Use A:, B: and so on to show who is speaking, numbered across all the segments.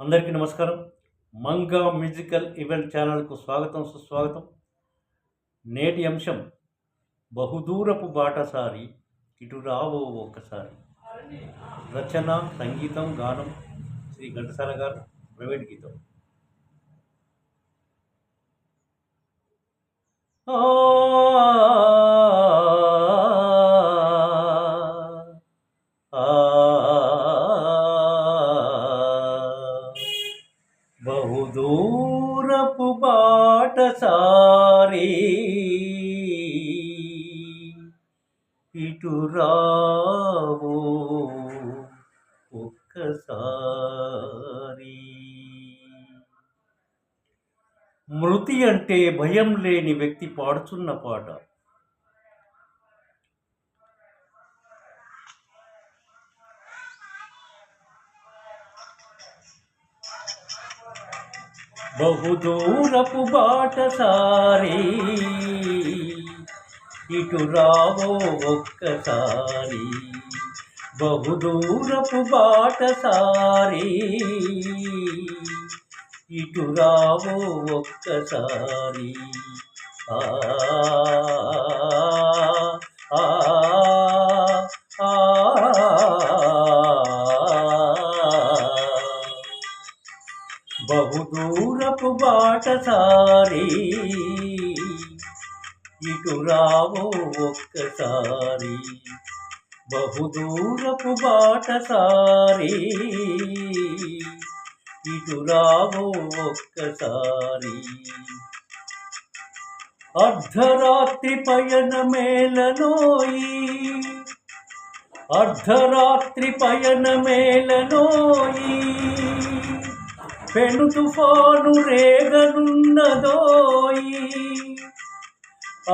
A: అందరికీ నమస్కారం. Manga musical event ఛానల్కు స్వాగతం సుస్వాగతం. నేటి అంశం బహుదూరపు బాటసారి ఇటు రావో ఒక్కసారి. రచన సంగీతం గానం శ్రీ ఘంటసాల గారు ప్రైవేట్ గీతం. బహుదూరపు బాటసారి. ఇటు రావో ఒక్కసారి. మృతి అంటే భయం లేని వ్యక్తి పాడుచున్న పాట. బహుదూరపు బాటసారి. ఇటు రావో ఒక్కసారి. బహుదూరపు బాటసారి. ఇటు రావో ఒక్కసారి. ఆ బహుదూరపు బాటసారి ఇటు రావో ఒక్కసారి బహుదూరపు బాటసారి ఇటు రావో ఒక్కసారి అర్ధరాత్రి పయన మేలనోయి అర్ధరాత్రి పయన మేలనోయి పెను తుఫాను రేగనున్నదోయి.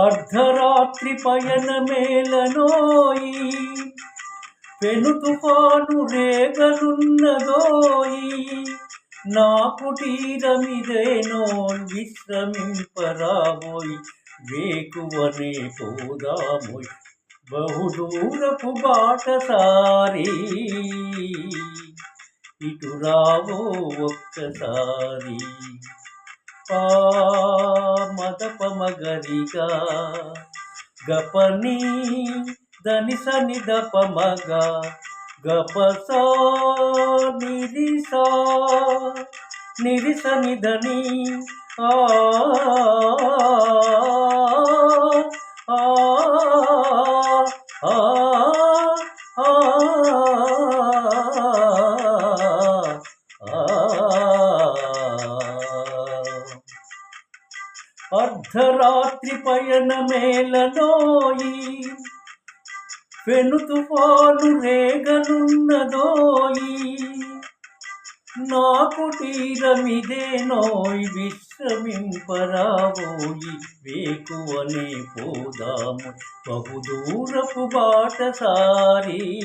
A: అర్ధరాత్రి పయన మేలనోయి పెను తుఫాను రేగనున్నదోయి. నా కుటీరమిదేనో విశ్రమింపరాబోయి. వేకువనే పోదామోయ్. బహుదూరపు బాట సారీ ఇటు రావో ఒక్కసారి మదపమగరిగా గపని దని సని దప మగ గపస నిరిసా నిరిస ఆ అర్ధరాత్రి పయన మేలనోయి పెను తుఫాను రేగనున్నదోయి నా కుటీరమిదే నోయ్ విశ్రమింపరాబోయి వేకువనే పోదాము బహుదూరపు బాటసారి.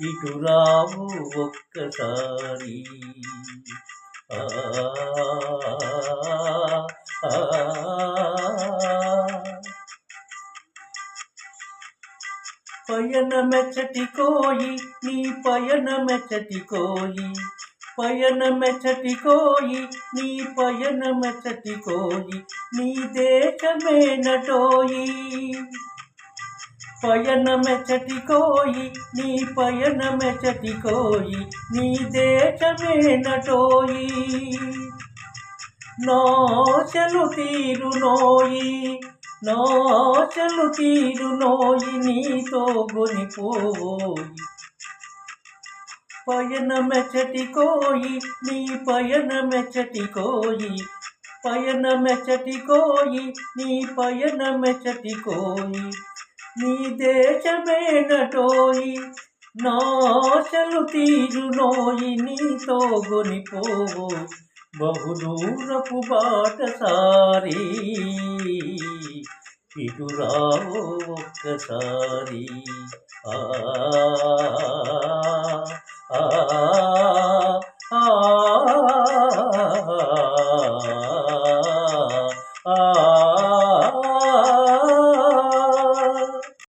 A: ఇటు రావు ఒక్కసారి. ఆ పయనమెచ్చటి కోయి నీ పయనమెచ్చటి కోయి పయనమెచ్చటి కోయి నీ పయనమెచ్చటి కోయి నీ దేశమే నటోయి. పయనమెచ్చటి కోయి నీ పయనమెచ్చటి కోయి నీ దేశమే నటోయి. నోచలు తీరు నోయి నోచలు తీరు నోయి నీతో గొనిపోయి. పయన మెచ్చటి కోయి నీ పయన మెచ్చటి కోయి పయన మెచ్చటి కోయి నీ పయన మెచ్చటి కోయి నీ దేశమే నటోయి నాశలు తీరు నోయి నీతో గొనిపోయి బహుదూరపు బాటసారి ఇటురావో ఒక్కసారి ఆ